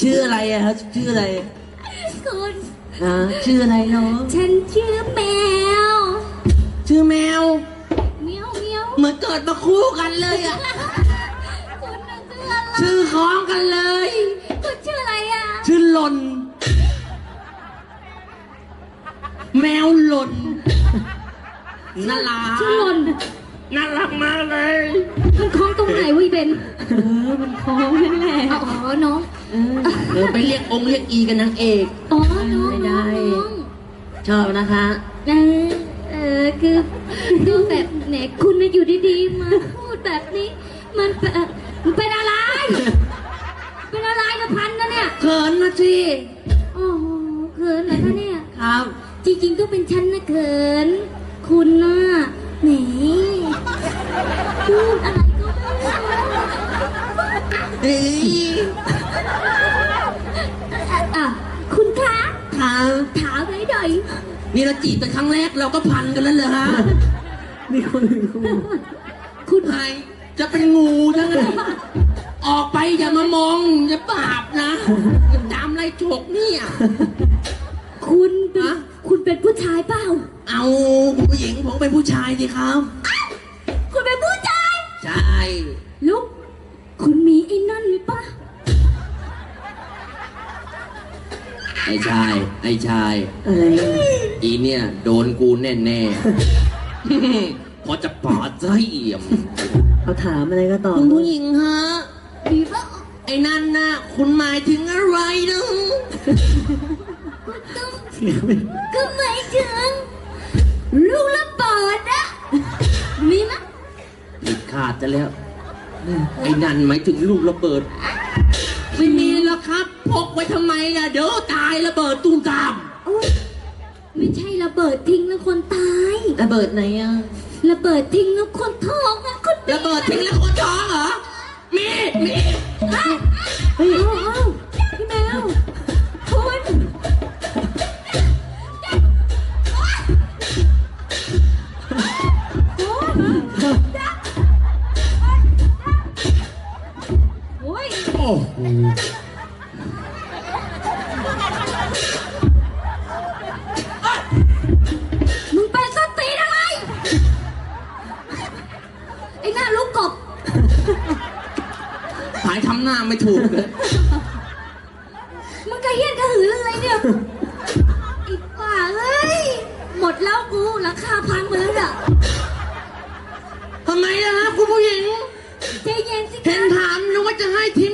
ชื่ออะไรอะครับชื่ออะไรคุณอ่าชื่ออะไรน้องฉันชื่อแมวชื่อแมวเมียวเมียวเหมือนเกิดมาคู่กันเลยอะคุณน่ะชื่ออะไรชื่อคล้องกันเลย คุณชื่ออะไรอะชื่อหล่นแมวหล่นน่ารักชื่อหล่น น่ารักมากเลยมันคล้องตรงไหนวะอีเบนเออมันคล้องนั่นแหละอ๋อน้องเออเออไปเรียกองค์เรียกอีกันนางเอกอ๋อน้องไม่ได้ น้องชอบนะคะเออเออคือดูแบบแหนคุณน่ะอยู่ดีๆมาพูดแบบนี้ มันเป็นมันเป็นอะไร เป็นอะไรนะพันนะเนี่ยเขินนะสิโอ้โหเขินเหรอคะเนี่ย ครับ จริงๆก็เป็นฉันนะเขิน คุณน่ะ แหมพูดอะไรก็ไม่รู้เฮ้ยอะคุณคะครับถามหน่อยหน่อยนี่เราจีบเป็นครั้งแรกเราก็พันกันแล้วเหรอฮะมีคนอื่นคู่คุณใครจะเป็นงูทั้งนั้นออกไปอย่ามามองอย่าบาปนะอย่าตามไล่ฉกเนี่ยคุณเป็นฮะคุณเป็นผู้ชายเปล่า เอาคุณผู้หญิงผมเป็นผู้ชายสิครับคุณเป็นผู้ชายใช่ ลูกคุณมีไอ้นั่นปะไอ้ชาย ไอ้ชาย อะไรอะอีเนี่ย โดนกูแน่แน่ๆพอจะปาดใจเอี่ยม เขาถามอะไรก็ตอบคุณผู้หญิงฮะ มีปะไอ้นั่นน่ะ คุณหมายถึงอะไรนะเสียงไม่ก็หมายถึง ลูกระเบิดอะมีมะผิดขาดจะแล้วไอ้นั่นหมายถึงลูกระเบิดไม่มีแล้วครับ พกไว้ทำไมล่ะ เดี๋ยวตายระเบิดตุ้มตามโอ๊ยไม่ใช่ระเบิดทิ้งแล้วคนตายระเบิดไหนอะระเบิดทิ้งแล้วคนท้องอะคนระเบิดทิ้งแล้วคนท้องเหรอมีมีเฮ้ย เอาเอา อ้ยโอ้โหมึงเป็นสนตีนอะไร ไอ้หน้าลูกกบ หายทำหน้าไม่ถูกเลย มึงกระเฮี้ยนกระหืออะไรเนี่ยไอ้ป่าเอ้ย หมดแล้วกูราคาพังไปแล้วเนี่ยทำไมล่ะฮะคุณผู้หญิง ใจเย็นสิเห็คะนถามนึกว่าจะให้ทิ้งเลยอะ